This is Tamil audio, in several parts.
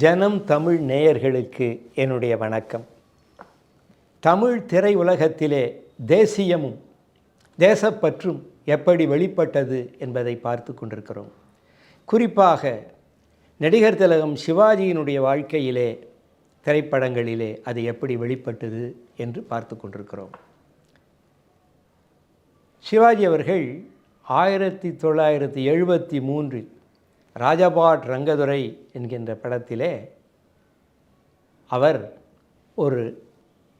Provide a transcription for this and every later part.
ஜனம் தமிழ் நேயர்களுக்கு என்னுடைய வணக்கம். தமிழ் திரையுலகத்திலே தேசியமும் தேசப்பற்றும் எப்படி வெளிப்பட்டது என்பதை பார்த்து கொண்டிருக்கிறோம். குறிப்பாக நடிகர் திலகம் சிவாஜியினுடைய வாழ்க்கையிலே திரைப்படங்களிலே அது எப்படி வெளிப்பட்டது என்று பார்த்து கொண்டிருக்கிறோம். சிவாஜி அவர்கள் ஆயிரத்தி தொள்ளாயிரத்தி எழுபத்தி மூன்றில் ராஜபாட் ரங்கதுரை என்கின்ற படத்திலே அவர் ஒரு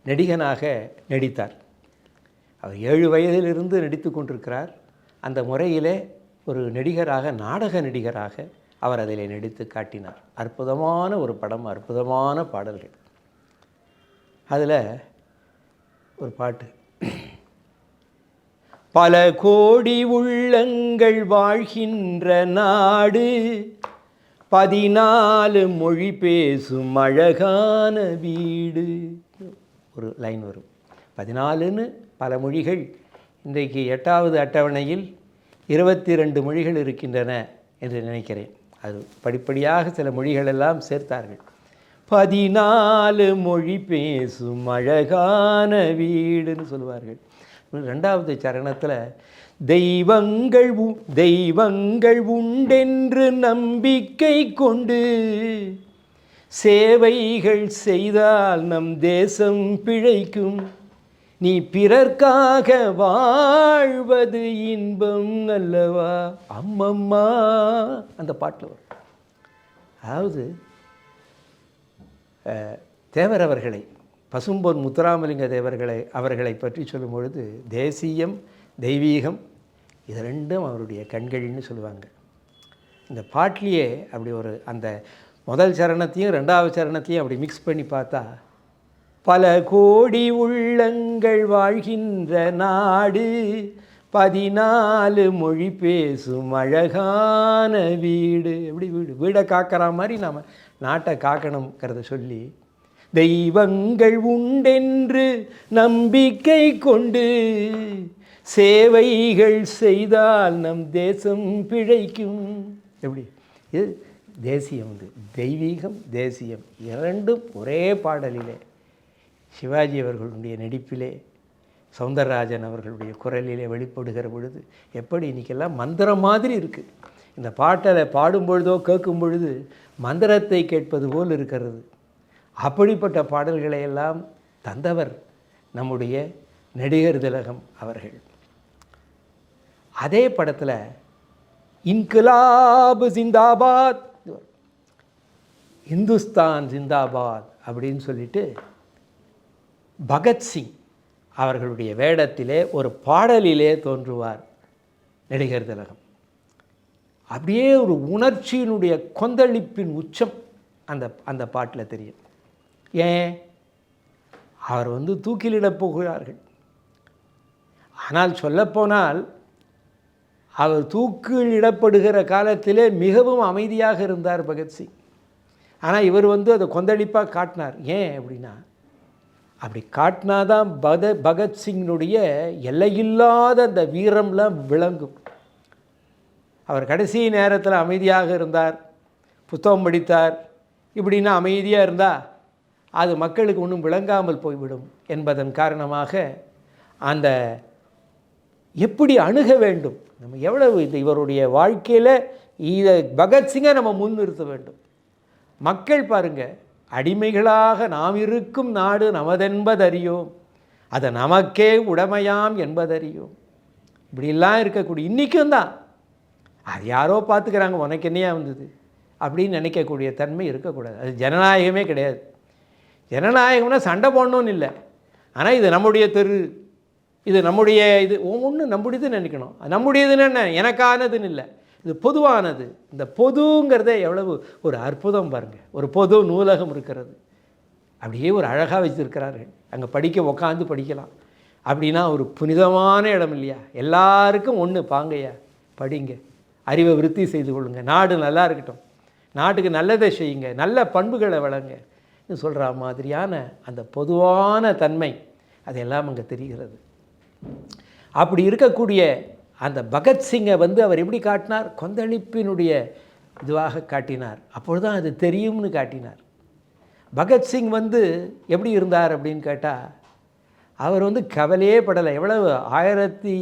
நடிகனாக நடித்தார். அவர் ஏழு வயதிலிருந்து நடித்து கொண்டிருக்கிறார். அந்த முறையிலே ஒரு நடிகராக நாடக நடிகராக அவர் அதில் நடித்து காட்டினார். அற்புதமான ஒரு படம் அற்புதமான பாடல்கள். அதில் ஒரு பாட்டு. பல கோடி உள்ளங்கள் வாழ்கின்ற நாடு. பதினாலு மொழி பேசும் அழகான வீடு. ஒரு லைன் வரும். பதினாலுன்னு பல மொழிகள். இன்றைக்கு எட்டாவது அட்டவணையில் இருபத்தி ரெண்டு மொழிகள் இருக்கின்றன என்று நினைக்கிறேன். அது படிப்படியாக சில மொழிகளெல்லாம் சேர்த்தார்கள். பதினாலு மொழி பேசும் அழகான வீடுன்னு சொல்லுவார்கள். ரெண்டாவது சரணத்தில் தெய்வங்கள் உ- தெய்வங்கள் உண்டென்று நம்பிக்கை கொண்டு சேவைகள் செய்தால் நம் தேசம் பிழைக்கும். நீ பிறர்க்காக வாழ்வது இன்பம் அல்லவா? அம்மம்மா அந்த பாட்டில் வரும். அதாவது தேவர் அவர்களை பசும்பொன் முத்துராமலிங்க தேவர்களை அவர்களை பற்றி சொல்லும் பொழுது தேசியம் தெய்வீகம் இது ரெண்டும் அவருடைய கண்கள்னு சொல்லுவாங்க. இந்த பாட்டிலேயே அப்படி ஒரு அந்த முதல் சரணத்தையும் ரெண்டாவது சரணத்தையும் அப்படி மிக்ஸ் பண்ணி பார்த்தா பல கோடி உள்ளங்கள் வாழ்கின்ற நாடு பதினாலு மொழி பேசும் அழகான வீடு. எப்படி வீடு? வீடை காக்கிற மாதிரி நாம் நாட்டை காக்கணுங்கிறத சொல்லி தெய்வங்கள் உண்டென்று நம்பிக்கை கொண்டு சேவைகள் செய்தால் நம் தேசம் பிழைக்கும். எப்படி? இது தேசியம் வந்து. தெய்வீகம் தேசியம். இரண்டும் ஒரே பாடலிலே. சிவாஜி அவர்களுடைய நடிப்பிலே சௌந்தரராஜன் அவர்களுடைய குரலிலே வெளிப்படுகிற பொழுது எப்படி இன்றைக்கெல்லாம் மந்திரம் மாதிரி இருக்குது இந்த பாட்டலை பாடும் பொழுதோ கேட்கும் பொழுது மந்திரத்தை கேட்பது போல் இருக்கிறது. அப்படிப்பட்ட பாடல்களை எல்லாம் தந்தவர் நம்முடைய நடிகர் திலகம் அவர்கள். அதே படத்தில் இன்கலாபு ஜிந்தாபாத் இந்துஸ்தான் ஜிந்தாபாத் அப்படின்னு சொல்லிட்டு பகத்சிங் அவர்களுடைய வேடத்திலே ஒரு பாடலிலே தோன்றுவார் நடிகர் திலகம். அப்படியே ஒரு உணர்ச்சியினுடைய கொந்தளிப்பின் உச்சம் அந்த அந்த பாட்டில் தெரியும். ஏன்? அவர் வந்து தூக்கிலிடப் போகிறார்கள். ஆனால் சொல்லப்போனால் அவர் தூக்கிலிடப்படுகிற காலத்திலே மிகவும் அமைதியாக இருந்தார் பகத்சிங் ஆனால் இவர் வந்து அதை கொந்தளிப்பாக காட்டினார். ஏன் அப்படின்னா அப்படி காட்டினாதான் பத பகத்சிங்கினுடைய எல்லையில்லாத அந்த வீரம்லாம் விளங்கும். அவர் கடைசி நேரத்தில் அமைதியாக இருந்தார் புத்தகம் படித்தார். இப்படின்னா அமைதியாக இருந்தால் அது மக்களுக்கு ஒன்றும் விளங்காமல் போய்விடும் என்பதன் காரணமாக அந்த எப்படி அணுக வேண்டும்? நம்ம எவ்வளவு இது இவருடைய வாழ்க்கையில் இதை பகத்சிங்கை நம்ம முன்னிறுத்த வேண்டும். மக்கள் பாருங்க அடிமைகளாக நாம் இருக்கும் நாடு நமதென்பதறியோம். அது நமக்கே உடைமையாம் என்பதறியோம். இப்படிலாம் இருக்கக்கூடிய இன்றைக்கும் தான். அது யாரோ பார்த்துக்கிறாங்க உனக்கு என்னையா வந்தது? அப்படின்னு நினைக்கக்கூடிய தன்மை இருக்கக்கூடாது. அது ஜனநாயகமே கிடையாது. ஜனநாயகம்னா சண்டை போடணும்னு இல்லை. ஆனால் இது நம்முடைய தெரு. இது நம்முடைய இது ஒன்று நம்முடையதுன்னு நினைக்கணும். நம்முடையதுன்னு என்ன? எனக்கானதுன்னு இல்லை. இது பொதுவானது. இந்த பொதுங்கிறதே எவ்வளவு ஒரு அற்புதம் பாருங்கள் ஒரு பொது நூலகம் இருக்கிறது. அப்படியே ஒரு அழகாக வச்சுருக்கிறார்கள். அங்கே படிக்க உக்காந்து படிக்கலாம். அப்படின்னா ஒரு புனிதமான இடம் இல்லையா? எல்லாருக்கும் ஒன்று பாங்கய்யா படிங்க. அறிவை விருத்தி செய்து கொள்ளுங்கள் நாடு நல்லா இருக்கட்டும். நாட்டுக்கு நல்லதை செய்யுங்க. நல்ல பண்புகளை வழங்க சொல்கிற மாதிரியான அந்த பொதுவான தன்மை அதெல்லாம் அங்கே தெரிகிறது. அப்படி இருக்கக்கூடிய அந்த பகத்சிங்கை வந்து அவர் எப்படி காட்டினார்? கொந்தளிப்பினுடைய இதுவாக காட்டினார். அப்பொழுதுதான் அது தெரியும்னு காட்டினார். பகத்சிங் வந்து எப்படி இருந்தார் அப்படின்னு கேட்டால் அவர் வந்து கவலையே படலை. எவ்வளவு? ஆயிரத்தி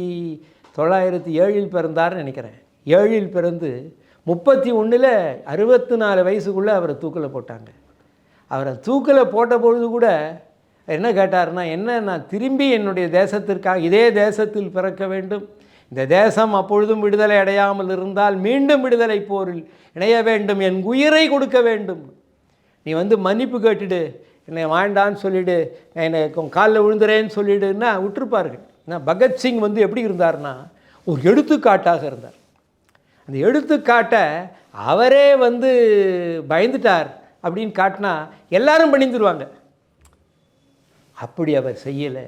தொள்ளாயிரத்தி ஏழில் பிறந்தார்னு நினைக்கிறேன். ஏழில் பிறந்து முப்பத்தி ஒன்றில் அறுபத்தி நாலு வயசுக்குள்ளே அவரை தூக்கில் போட்டாங்க. அவரை தூக்கில் போட்ட பொழுது கூட என்ன கேட்டார்னா என்ன நான் திரும்பி என்னுடைய தேசத்திற்காக இதே தேசத்தில் பிறக்க வேண்டும். இந்த தேசம் அப்பொழுதும் விடுதலை அடையாமல் இருந்தால் மீண்டும் விடுதலை போரில் இணைய வேண்டும் என் உயிரை கொடுக்க வேண்டும். நீ வந்து மன்னிப்பு கேட்டுடு என்னை வாண்டான்னு சொல்லிவிடு என்னை காலில் விழுந்துறேன்னு சொல்லிவிடுன்னா விட்டுருப்பார்கள். ஏன்னா பகத்சிங் வந்து எப்படி இருந்தார்னா ஒரு எடுத்துக்காட்டாக இருந்தார். அந்த எடுத்துக்காட்டை அவரே வந்து பயந்துட்டார். அப்படின்னு காட்டினா எல்லாரும் பணிந்துருவாங்க. அப்படி அவர் செய்யலை.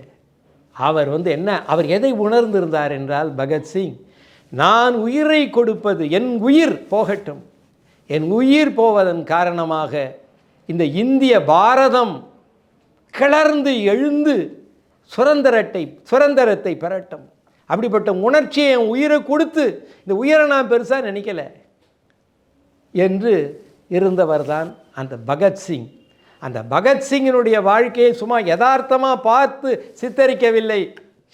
அவர் வந்து என்ன? அவர் எதை உணர்ந்திருந்தார் என்றால் பகத்சிங் நான் உயிரை கொடுப்பது என் உயிர் போகட்டும். என் உயிர் போவதன் காரணமாக இந்த இந்திய பாரதம் கிளர்ந்து எழுந்து சுதந்திரத்தை சுதந்திரத்தை பெறட்டும். அப்படிப்பட்ட உணர்ச்சியை என் உயிரை கொடுத்து இந்த உயிரை நான் பெருசாக நினைக்கல. என்று இருந்தவர் தான் அந்த பகத்சிங் அந்த பகத்சிங்கினுடைய வாழ்க்கையை சும்மா யதார்த்தமாக பார்த்து சித்தரிக்கவில்லை.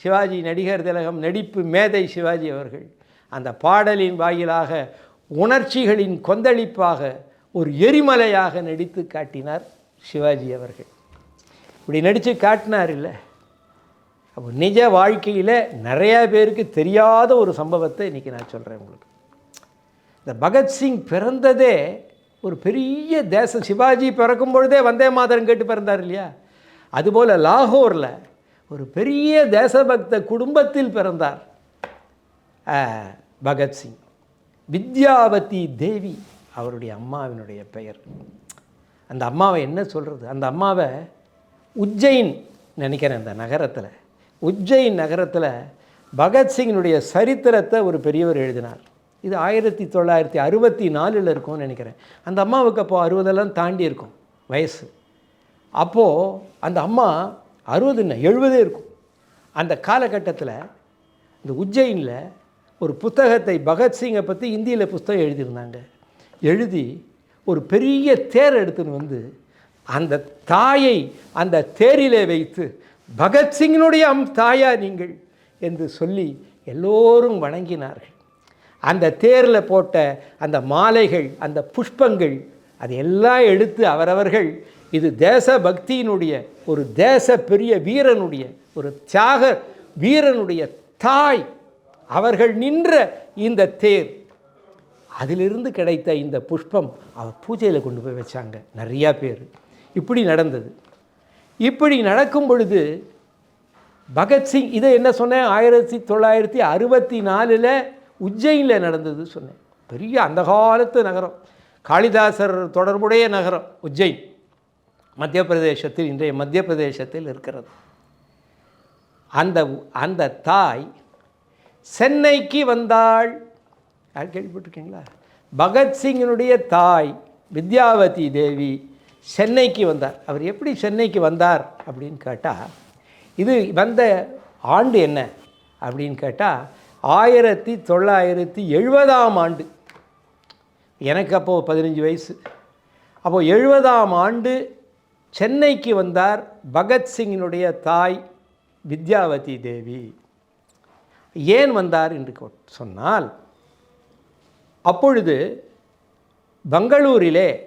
சிவாஜி நடிகர் திலகம் நடிப்பு மேதை சிவாஜி அவர்கள். அந்த பாடலின் வாயிலாக உணர்ச்சிகளின் கொந்தளிப்பாக ஒரு எரிமலையாக நடித்து காட்டினார் சிவாஜி அவர்கள். இப்படி நடித்து காட்டினார் இல்லை. அப்போ நிஜ வாழ்க்கையில் நிறையா பேருக்கு தெரியாத ஒரு சம்பவத்தை இன்றைக்கி நான் சொல்கிறேன் உங்களுக்கு. இந்த பகத்சிங் பிறந்ததே ஒரு பெரிய தேசம் சிவாஜி பிறக்கும் பொழுதே வந்தே மாதரம் கேட்டு பிறந்தார் இல்லையா? அதுபோல் லாகூரில் ஒரு பெரிய தேசபக்த குடும்பத்தில் பிறந்தார். பகத்சிங் வித்யாவதி தேவி அவருடைய அம்மாவினுடைய பெயர். அந்த அம்மாவை என்ன சொல்கிறது அந்த அம்மாவை உஜ்ஜைன் நினைக்கிறேன் அந்த நகரத்தில். உஜ்ஜைன் நகரத்தில் பகத்சிங்கினுடைய சரித்திரத்தை ஒரு பெரியவர் எழுதினார். இது ஆயிரத்தி தொள்ளாயிரத்தி அறுபத்தி நாலில் இருக்கும்னு நினைக்கிறேன். அந்த அம்மாவுக்கு அப்போது அறுபதெல்லாம் தாண்டி இருக்கும் வயசு. அப்போது அந்த அம்மா அறுபது என்ன எழுபதே இருக்கும். அந்த காலகட்டத்தில் இந்த உஜ்ஜைனில் ஒரு புத்தகத்தை பகத்சிங்கை பற்றி இந்தியில் புஸ்தகம் எழுதியிருந்தாங்க. எழுதி ஒரு பெரிய தேர் எடுத்துன்னு வந்து அந்த தாயை அந்த தேரிலே வைத்து பகத்சிங்கினுடைய அம் தாயா நீங்கள் என்று சொல்லி எல்லோரும் வணங்கினார்கள். அந்த தேரில் போட்ட அந்த மாலைகள் அந்த புஷ்பங்கள் அது எல்லாம் எடுத்து அவரவர்கள் இது தேச பக்தியினுடைய ஒரு தேச பெரிய வீரனுடைய ஒரு தியாக வீரனுடைய தாய் அவர்கள் நின்ற இந்த தேர். அதிலிருந்து கிடைத்த இந்த புஷ்பம் அவர் பூஜையில் கொண்டு போய் வச்சாங்க நிறையா பேர். இப்படி நடந்தது. இப்படி நடக்கும் பொழுது பகத்சிங் இதை என்ன சொன்னேன்? ஆயிரத்தி தொள்ளாயிரத்தி அறுபத்தி நாலில் உஜ்ஜைனில் நடந்தது சொன்னேன். பெரிய அந்த காலத்து நகரம். காளிதாசர் தொடர்புடைய நகரம் உஜ்ஜைன் மத்திய பிரதேசத்தில் இன்றைய மத்திய பிரதேசத்தில் இருக்கிறது. அந்த அந்த தாய் சென்னைக்கு வந்தாள். யார் கேள்விப்பட்டிருக்கீங்களா? பகத்சிங்கினுடைய தாய் வித்யாவதி தேவி சென்னைக்கு வந்தார். அவர் எப்படி சென்னைக்கு வந்தார் அப்படின்னு கேட்டால் இது வந்த ஆண்டு என்ன? அப்படின்னு கேட்டால் ஆயிரத்தி தொள்ளாயிரத்தி எழுபதாம் ஆண்டு. எனக்கு அப்போது பதினஞ்சு வயசு. அப்போது எழுபதாம் ஆண்டு சென்னைக்கு வந்தார் பகத்சிங்கினுடைய தாய் வித்யாவதி தேவி. ஏன் வந்தார் என்று சொன்னால் அப்பொழுது பெங்களூரிலே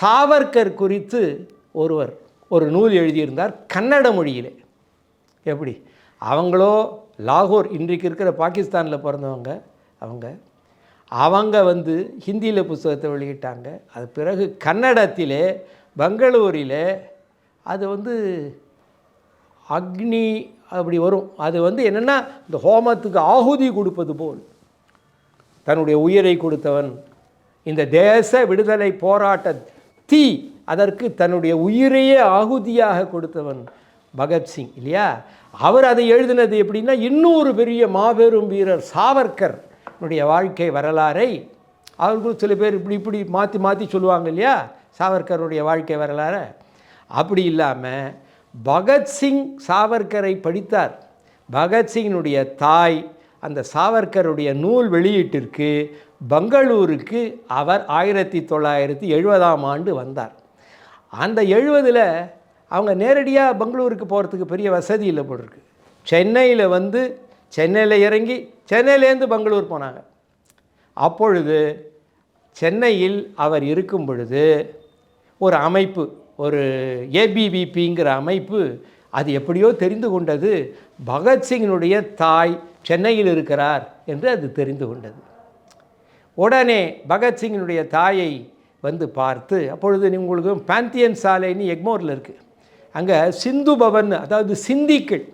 சாவர்கர் குறித்து ஒருவர் ஒரு நூல் எழுதியிருந்தார் கன்னட மொழியிலே. எப்படி? அவங்களோ லாகூர் இன்றைக்கு இருக்கிற பாகிஸ்தானில் பிறந்தவங்க அவங்க. அவங்க வந்து ஹிந்தியில் புஸ்தகத்தை வெளியிட்டாங்க. அது பிறகு கன்னடத்திலே பெங்களூரில் அது வந்து அக்னி அப்படி வரும். அது வந்து என்னென்னா இந்த ஹோமத்துக்கு ஆகுதி கொடுப்பது போல். தன்னுடைய உயிரை கொடுத்தவன். இந்த தேச விடுதலை போராட்ட தீ அதற்கு தன்னுடைய உயிரையே ஆகுதியாக கொடுத்தவன். பகத்சிங் இல்லையா? அவர் அதை எழுதினது எப்படின்னா இன்னொரு பெரிய மாபெரும் வீரர் சாவர்கர் வாழ்க்கை வரலாறை அவர்களும் சில பேர் இப்படி இப்படி மாற்றி மாற்றி சொல்லுவாங்க இல்லையா? சாவர்கருடைய வாழ்க்கை வரலாறு. அப்படி இல்லாமல் பகத்சிங் சாவர்கரை படித்தார். பகத்சிங்கினுடைய தாய் அந்த சாவர்கருடைய நூல் வெளியீட்டிற்கு பெங்களூருக்கு அவர் ஆயிரத்தி தொள்ளாயிரத்தி எழுபதாம் ஆண்டு வந்தார். அந்த எழுபதில் அவங்க நேரடியாக பெங்களூருக்கு போகிறதுக்கு பெரிய வசதி இல்லை போட்டிருக்கு சென்னையில் வந்து சென்னையில் இறங்கி சென்னையிலேருந்து பெங்களூர் போனாங்க. அப்பொழுது சென்னையில் அவர் இருக்கும் பொழுது ஒரு அமைப்பு ஒரு ஏபிவிபிங்கிற அமைப்பு அது எப்படியோ தெரிந்து கொண்டது. பகத்சிங்கினுடைய தாய் சென்னையில் இருக்கிறார் என்று அது தெரிந்து கொண்டது. உடனே பகத்சிங்கினுடைய தாயை வந்து பார்த்து அப்பொழுது உங்களுக்கு பாந்தியன் சாலைன்னு எக்மோரில் இருக்குது அங்கே சிந்து பவன் அதாவது சிந்திக்கள்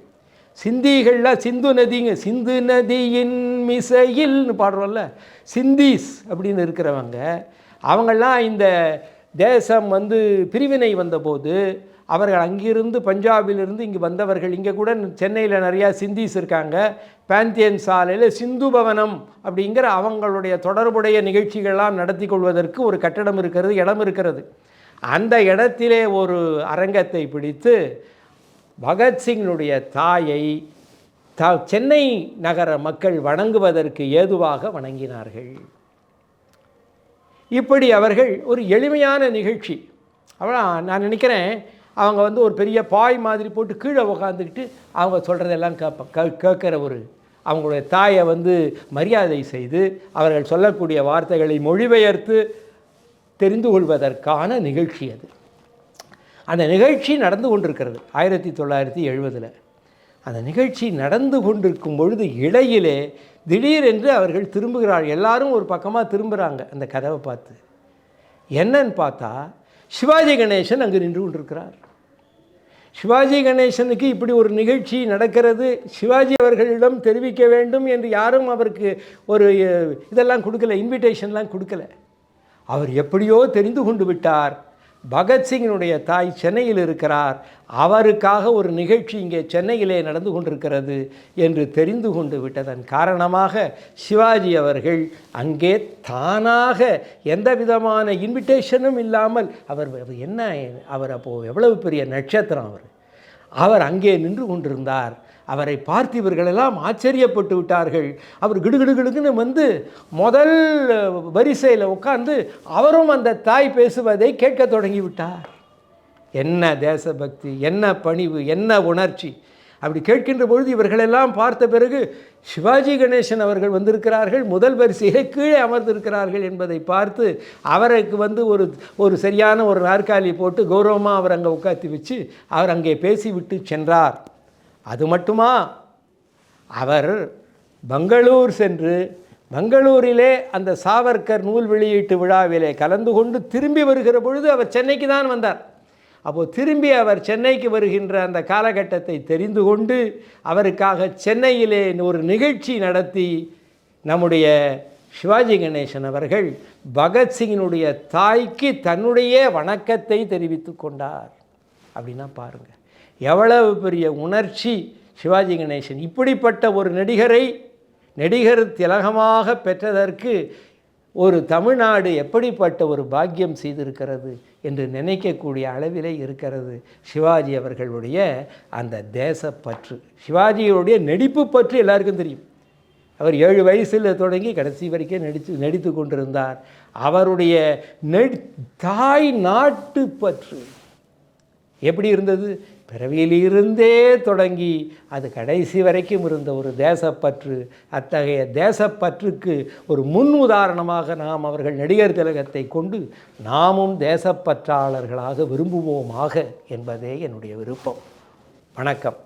சிந்திகள்லாம் சிந்து நதிங்க சிந்து நதியின் மிசையில்னு பாடுறோம்ல சிந்தீஸ் அப்படின்னு இருக்கிறவங்க அவங்கெல்லாம் இந்த தேசம் வந்து பிரிவினை வந்தபோது அவர்கள் அங்கிருந்து பஞ்சாபிலிருந்து இங்கே வந்தவர்கள் இங்கே கூட சென்னையில் நிறையா சிந்திஸ் இருக்காங்க பேந்தியன் சாலையில் சிந்து பவனம் அப்படிங்கிற அவங்களுடைய தொடர்புடைய நிகழ்ச்சிகள்லாம் நடத்தி கொள்வதற்கு ஒரு கட்டடம் இருக்கிறது இடம் இருக்கிறது. அந்த இடத்திலே ஒரு அரங்கத்தை பிடித்து பகத்சிங்கினுடைய தாயை த சென்னை நகர மக்கள் வணங்குவதற்கு ஏதுவாக வணங்கினார்கள். இப்படி அவர்கள் ஒரு எளிமையான நிகழ்ச்சி. அவ்வளோ நான் நினைக்கிறேன் அவங்க வந்து ஒரு பெரிய பாய் மாதிரி போட்டு கீழே உக்காந்துக்கிட்டு அவங்க சொல்கிறதெல்லாம் கேட்ப கேட்குற ஒரு அவங்களுடைய தாயை வந்து மரியாதை செய்து அவர்கள் சொல்லக்கூடிய வார்த்தைகளை மொழிபெயர்த்து தெரிந்து கொள்வதற்கான நிகழ்ச்சி அது. அந்த நிகழ்ச்சி நடந்து கொண்டிருக்கிறது ஆயிரத்தி தொள்ளாயிரத்தி எழுபதில். அந்த நிகழ்ச்சி நடந்து கொண்டிருக்கும் பொழுது இடையிலே திடீரென்று அவர்கள் திரும்புகிறார். எல்லாரும் ஒரு பக்கமாக திரும்புகிறாங்க அந்த கதவை பார்த்து. என்னன்னு பார்த்தா சிவாஜி கணேசன் அங்கு நின்று கொண்டிருக்கிறார். சிவாஜி கணேசனுக்கு இப்படி ஒரு நிகழ்ச்சி நடக்கிறது. சிவாஜி அவர்களிடம் தெரிவிக்க வேண்டும் என்று யாரும் அவருக்கு ஒரு இதெல்லாம் கொடுக்கல இன்விடேஷன்லாம் கொடுக்கல. அவர் எப்படியோ தெரிந்து கொண்டு விட்டார். பகத்சிங்கினுடைய தாய் சென்னையில் இருக்கிறார். அவருக்காக ஒரு நிகழ்ச்சி இங்கே சென்னையிலே நடந்து கொண்டிருக்கிறது என்று தெரிந்து கொண்டு விட்டதன் காரணமாக சிவாஜி அவர்கள் அங்கே தானாக எந்த விதமான இன்விடேஷனும் இல்லாமல் அவர் என்ன அவர் அப்போது எவ்வளவு பெரிய நட்சத்திரம் அவர். அவர் அங்கே நின்று கொண்டிருந்தார். அவரை பார்த்து இவர்களெல்லாம் ஆச்சரியப்பட்டு விட்டார்கள். அவர் கிடுகிடுகிடுக்குன்னு வந்து முதல் வரிசையில் உட்கார்ந்து அவரும் அந்த தாய் பேசுவதை கேட்க தொடங்கி விட்டார் என்ன தேசபக்தி என்ன பணிவு என்ன உணர்ச்சி? அப்படி கேட்கின்ற பொழுது இவர்களெல்லாம் பார்த்த பிறகு சிவாஜி கணேசன் அவர்கள் வந்திருக்கிறார்கள் முதல் வரிசையிலே கீழே அமர்ந்திருக்கிறார்கள் என்பதை பார்த்து அவருக்கு வந்து ஒரு ஒரு சரியான ஒரு நாற்காலி போட்டு கௌரவமாக அவர் அங்கே உட்காத்தி வச்சு அவர் அங்கே பேசிவிட்டு சென்றார். அது மட்டுமா? அவர் பெங்களூர் சென்று பெங்களூரிலே அந்த சாவர்கர் நூல் வெளியீட்டு விழாவிலே கலந்து கொண்டு திரும்பி வருகிற பொழுது அவர் சென்னைக்கு தான் வந்தார். அப்போது திரும்பி அவர் சென்னைக்கு வருகின்ற அந்த காலகட்டத்தை தெரிந்து கொண்டு அவருக்காக சென்னையிலே ஒரு நிகழ்ச்சி நடத்தி நம்முடைய சிவாஜி கணேசன் அவர்கள் பகத்சிங்கினுடைய தாய்க்கு தன்னுடைய வணக்கத்தை தெரிவித்து கொண்டார். அப்படின்னா பாருங்கள் எவ்வளவு பெரிய உணர்ச்சி சிவாஜி கணேசன். இப்படிப்பட்ட ஒரு நடிகரை நடிகர் திலகமாக பெற்றதற்கு ஒரு தமிழ்நாடு எப்படிப்பட்ட ஒரு பாக்கியம் செய்திருக்கிறது என்று நினைக்கக்கூடிய அளவிலே இருக்கிறது சிவாஜி அவர்களுடைய அந்த தேசப்பற்று. சிவாஜியுடைய நடிப்பு பற்று எல்லாருக்கும் தெரியும். அவர் ஏழு வயசில் தொடங்கி கடைசி வரைக்கும் நடித்து நடித்து கொண்டிருந்தார். அவருடைய நெடி தாய் நாட்டு பற்று எப்படி இருந்தது? பிறவியிலிருந்தே தொடங்கி அது கடைசி வரைக்கும் இருந்த ஒரு தேசப்பற்று அத்தகைய தேசப்பற்றுக்கு ஒரு முன் உதாரணமாக நாம் அவர்கள் நடிகர் திலகத்தை கொண்டு நாமும் தேசப்பற்றாளர்களாக விரும்புவோமாக என்பதே என்னுடைய விருப்பம். வணக்கம்.